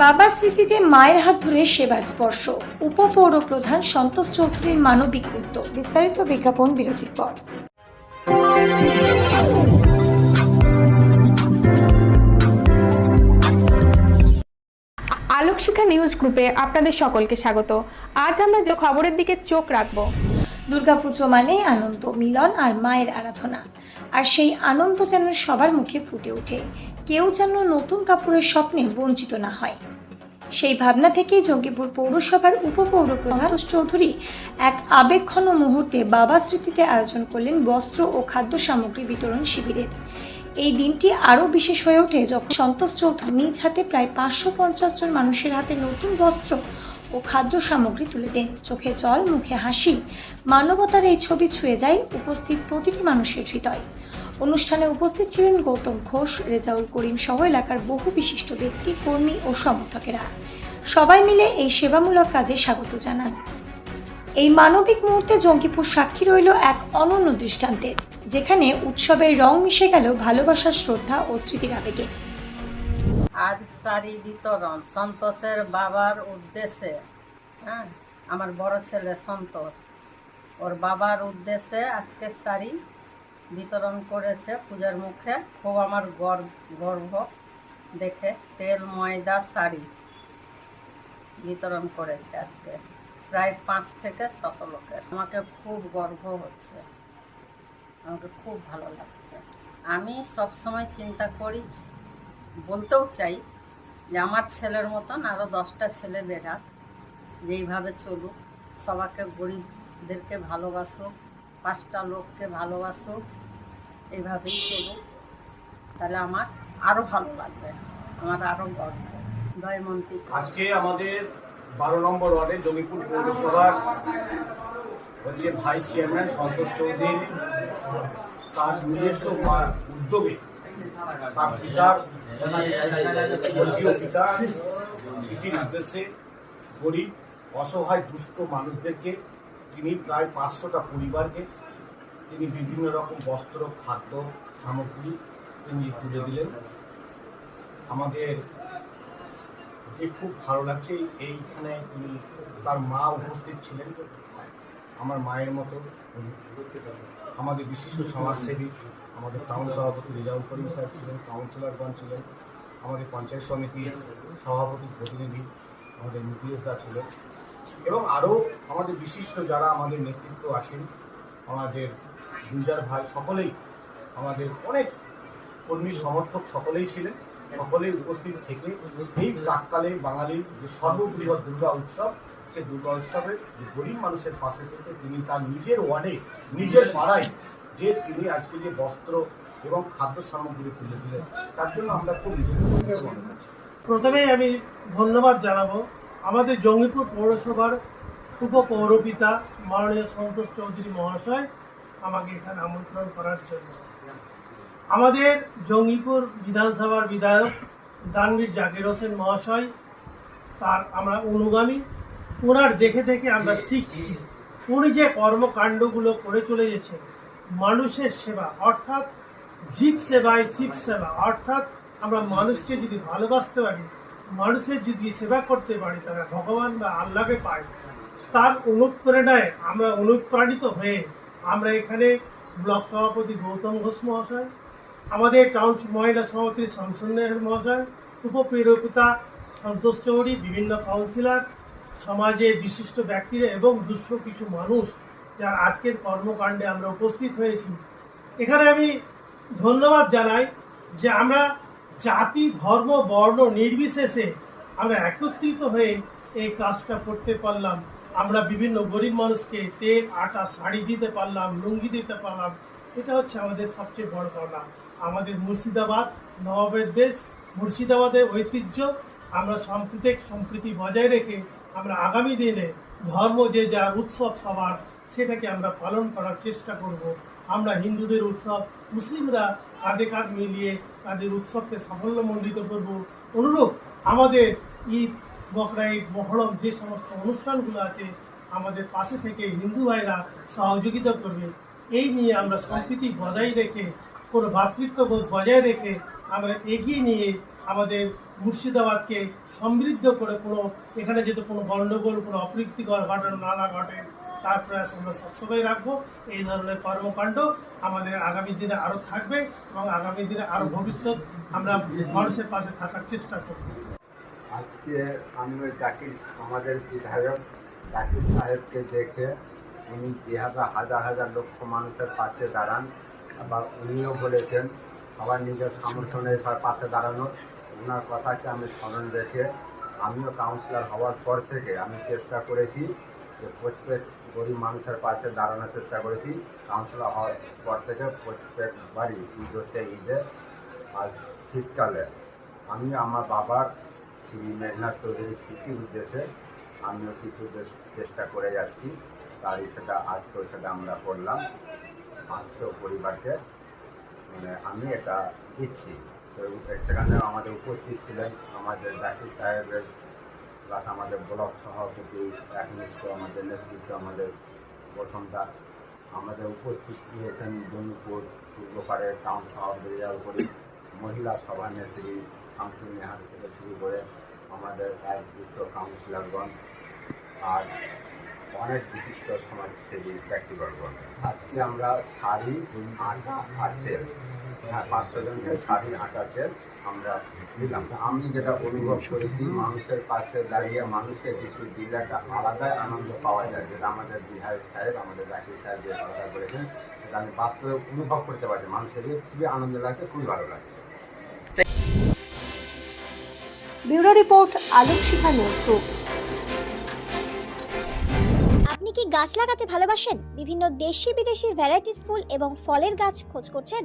বাবার স্মৃতিতে মায়ের হাত ধরে সেবার স্পর্শ। উপপৌর প্রধান সন্তোষ চৌধুরীর মানবিক উদ্যোগ। বিস্তারিত বিজ্ঞাপন বিরতির পর। আলোকশিখা নিউজ গ্রুপে আপনাদের সকলকে স্বাগত। আজ আমরা যে খবরের দিকে চোখ রাখব। দুর্গাপুজো মানে আনন্দ মিলন আর মায়ের আরাধনা। আর সেই আনন্দ যেন সবার মুখে ফুটে ওঠে। কেউ যেন নতুন কাপড়ের স্বপ্নে বঞ্চিত না হয়। সেই ভাবনা থেকেই জঙ্গিপুর পৌরসভার উপপৌর প্রধান চৌধুরী এক আবেগঘন মুহূর্তে বাবা স্মৃতিতে আয়োজন করলেন বস্ত্র ও খাদ্য সামগ্রী বিতরণ শিবিরের এই দিনটি আরও বিশেষ হয়ে ওঠে যখন সন্তোষ চৌধুরী নিজ হাতে প্রায় পাঁচশো পঞ্চাশ জন মানুষের হাতে নতুন বস্ত্র ও খাদ্য সামগ্রী তুলে দেন। চোখে জল, মুখে হাসি, মানবতার এই ছবি ছুঁয়ে যায় উপস্থিত প্রতিটি মানুষের হৃদয়। অনুষ্ঠানে উপস্থিত ছিলেন গৌতম ঘোষ, রেজাউল করিম সহ এলাকার বহু বিশিষ্ট ব্যক্তি, কর্মী ও সমর্থকেরা। সবাই মিলে এই সেবামূলক কাজে স্বাগত জানান। এই মানবিক মুহূর্তে জঙ্গিপুর সাক্ষী রইল এক অনন্য দৃষ্টান্তের যেখানে উৎসবের রং মিশে গেল ভালোবাসার শ্রদ্ধা ও স্মৃতির আবেগে। আজ শাড়ি বিতরণ, সন্তোষের বাবার উদ্দেশ্যে হ্যাঁ? আমার বড় ছেলে সন্তোষ। ওর বাবার উদ্দেশ্যে আজকে শাড়ি বিতরণ করেছে পূজার মুখে। খুব আমার গর্ব দেখে। তেল, ময়দা, শাড়ি বিতরণ করেছে আজকে। প্রায় পাঁচ থেকে ছশো লোকের। আমাকে খুব গর্ব হচ্ছে। আমাকে খুব ভালো লাগছে। আমি সবসময় চিন্তা করি, বলতেও চাই যে আমার ছেলের মতন আরও দশটা ছেলে বেরাক যেইভাবে চলুক সবাকে গরিবদেরকে ভালোবাসুক পাঁচটা লোককে ভালোবাসুক এইভাবেই চলুক। তাহলে আমার আরও ভালো লাগবে, আমার আরও গর্ব। দয়মন্তী আজকে আমাদের বারো নম্বর ওয়ার্ডে জমিপুর পৌরসভার হচ্ছে ভাইস চেয়ারম্যান সন্তোষ চৌধুরী। তার নিজস্ব উদ্যোগে তার পিতার পিতা সিটির উদ্দেশ্যে গরিব, অসহায় দুস্থ মানুষদেরকে তিনি প্রায় পাঁচশোটা পরিবারকে তিনি বিভিন্ন রকম বস্ত্র, খাদ্য, সামগ্রী তিনি তুলে দিলেন। আমাদের খুব ভালো লাগছে, এইখানে তিনি তার মা উপস্থিত ছিলেন। আমার মায়ের মতো আমাদের বিশিষ্ট সমাজসেবী, আমাদের টাউন সভাপতি রেজাউল করিম সাহেব ছিলেন কাউন্সিলরগণ ছিলেন, আমাদের পঞ্চায়েত সমিতির সভাপতি প্রতিনিধি, আমাদের মুকেশ দা ছিলেন। এবং আরও আমাদের বিশিষ্ট যারা আমাদের নেতৃত্ব আছেন, আমাদের গুলজার ভাই সকলেই আমাদের অনেক কর্মী সমর্থক সকলেই ছিলেন, সকলেই উপস্থিত থেকে এই প্রাককালে বাঙালির যে সর্ববৃহৎ দুর্গা উৎসব সে দুর্গা উৎসবে যে গরিব মানুষের পাশে থেকে তিনি তার নিজের ওয়ার্ডে নিজের পাড়ায় যে তিনি আজকে যে বস্ত্র এবং খাদ্য সামগ্রী তুলে দিলেন, তার জন্য আমরা খুব প্রথমেই আমি ধন্যবাদ জানাব আমাদের জঙ্গিপুর পৌরসভার উপপৌরপিতা মাননীয় সন্তোষ চৌধুরী মহাশয় আমাকে এখানে আমন্ত্রণ করার জন্য। আমাদের জঙ্গিপুর বিধানসভার বিধায়ক দানবীর জাকির হোসেন মহাশয়, তার আমরা অনুগামী। ওনার দেখে দেখে আমরা শিখছি, উনি যে কর্মকাণ্ডগুলো করে চলে গেছেন মানুষের সেবা, অর্থাৎ জীব সেবায় শিব সেবা, অর্থাৎ আমরা মানুষকে যদি ভালোবাসতে পারি মানুষের যদি সেবা করতে পারি তারা ভগবান বা আল্লাহকে পাই। তার অনুপ্রেরণায় আমরা অনুপ্রাণিত হয়ে আমরা এখানে ব্লক সভাপতি গৌতম ঘোষ মহাশয়, আমাদের টাউন মহিলা সভাপতি শামসুন্নাহ মহাশয় উপপ্রেরপিতা সন্তোষ চৌধুরী, বিভিন্ন কাউন্সিলর সমাজের বিশিষ্ট ব্যক্তিরা এবং দুঃস্থ কিছু মানুষ যার আজকের কর্মকাণ্ডে আমরা উপস্থিত হয়েছি। এখানে আমি ধন্যবাদ জানাই যে আমরা জাতি, ধর্ম, বর্ণ নির্বিশেষে আমরা একত্রিত হয়ে এই কাজটা করতে পারলাম। আমরা বিভিন্ন গরিব মানুষকে তেল, আটা, শাড়ি দিতে পারলাম, লুঙ্গি দিতে পারলাম। এটা হচ্ছে আমাদের সবচেয়ে বড় পাওনা আমাদের মুর্শিদাবাদ, নবাবের দেশ, মুর্শিদাবাদের ঐতিহ্য আমরা সাম্প্রতিক সম্প্রীতি বজায় রেখে আমরা আগামী দিনে ধর্ম যে যা উৎসব সবার, সেটাকে আমরা পালন করার চেষ্টা করব। আমরা হিন্দুদের উৎসব, মুসলিমরা কাঁধে কাঁধ মিলিয়ে তাদের উৎসবকে সাফল্যমণ্ডিত করব। অনুরূপ আমাদের ঈদ, বকরা ঈদ, মহরম যে সমস্ত অনুষ্ঠানগুলো আছে, আমাদের পাশে থেকে হিন্দু ভাইরা সহযোগিতা করবে। এই নিয়ে আমরা সম্প্রীতি বজায় রেখে, কোনো ভ্রাতৃত্ববোধ বজায় রেখে আমরা এগিয়ে নিয়ে আমাদের মুর্শিদাবাদকে সমৃদ্ধ করে কোনো, এখানে যাতে কোনো গণ্ডগোল, কোনো অপ্রীতিকর ঘটনা না না ঘটে তার প্রয়াস আমরা সবসময় রাখব। এই ধরনের কর্মকাণ্ড আমাদের আগামী দিনে আরও থাকবে এবং আগামী দিনে আরও ভবিষ্যৎ আমরা মানুষের পাশে থাকার চেষ্টা করব। আজকে আমি জাকির আমাদের বিধায়ক জাকির সাহেবকে দেখে উনি যেভাবে হাজার হাজার লক্ষ মানুষের পাশে দাঁড়ান, আবার উনিও বলেছেন সবার নিজের সামর্থ্যে সবার পাশে দাঁড়ানোর ওনার কথাকে আমি স্মরণ রেখে আমিও কাউন্সিলর হওয়ার পর থেকে আমি চেষ্টা করেছি যে প্রত্যেক গরিব মানুষের পাশে দাঁড়ানোর চেষ্টা করেছি। কাউন্সিলর হওয়ার পর থেকে প্রত্যেক বাড়ি ঈদতে ঈদে আর শীতকালে। আমি আমার বাবার শ্রী মেঘনাথ চৌধুরীর স্মৃতির উদ্দেশ্যে আমিও কিছু চেষ্টা করে যাচ্ছি। তারই সেটা আজকেও সেটা আমরা করলাম। পাঁচশো পরিবারকে মানে আমি এটা দিচ্ছি। তো সেখানে আমাদের উপস্থিত ছিলেন আমাদের জাকির সাহেবের প্লাস আমাদের ব্লক সভাপতি একনিষ্ঠ আমাদের নেতৃত্ব, আমাদের প্রথমটা আমাদের উপস্থিত হয়েছেন জমিপুর পূর্বপাড়ের টাউন সভাপতি করি, মহিলা সভানেত্রী শামসুল নেহার থেকে শুরু করে আমাদের এক দুশো কাউন্সিলরগণ আর অনেক বিশিষ্ট সমাজসেবী ব্যক্তিবর্গণ আজকে আমরা শাড়ি, আটা আর তেল হ্যাঁ পাঁচশো জনকে শাড়ি আটা আমরা দিলাম। আমি যেটা অনুভব করেছি মানুষের পাশে দাঁড়িয়ে মানুষের কিছু দিলে একটা আলাদাই আনন্দ পাওয়া যায় যেটা আমাদের বিধায়ক সাহেব আমাদের জাকির সাহেব যে কথা বলেছেন সেটা আমি বাস্তবে অনুভব করতে পারছি। মানুষের খুবই আনন্দ লাগছে খুবই ভালো লাগছে। Bureau report Alok Shikha group আপনি কি গাছ লাগাতে ভালোবাসেন? বিভিন্ন দেশি বিদেশি ভ্যারাইটিস ফুল এবং ফলের গাছ খোঁজ করছেন?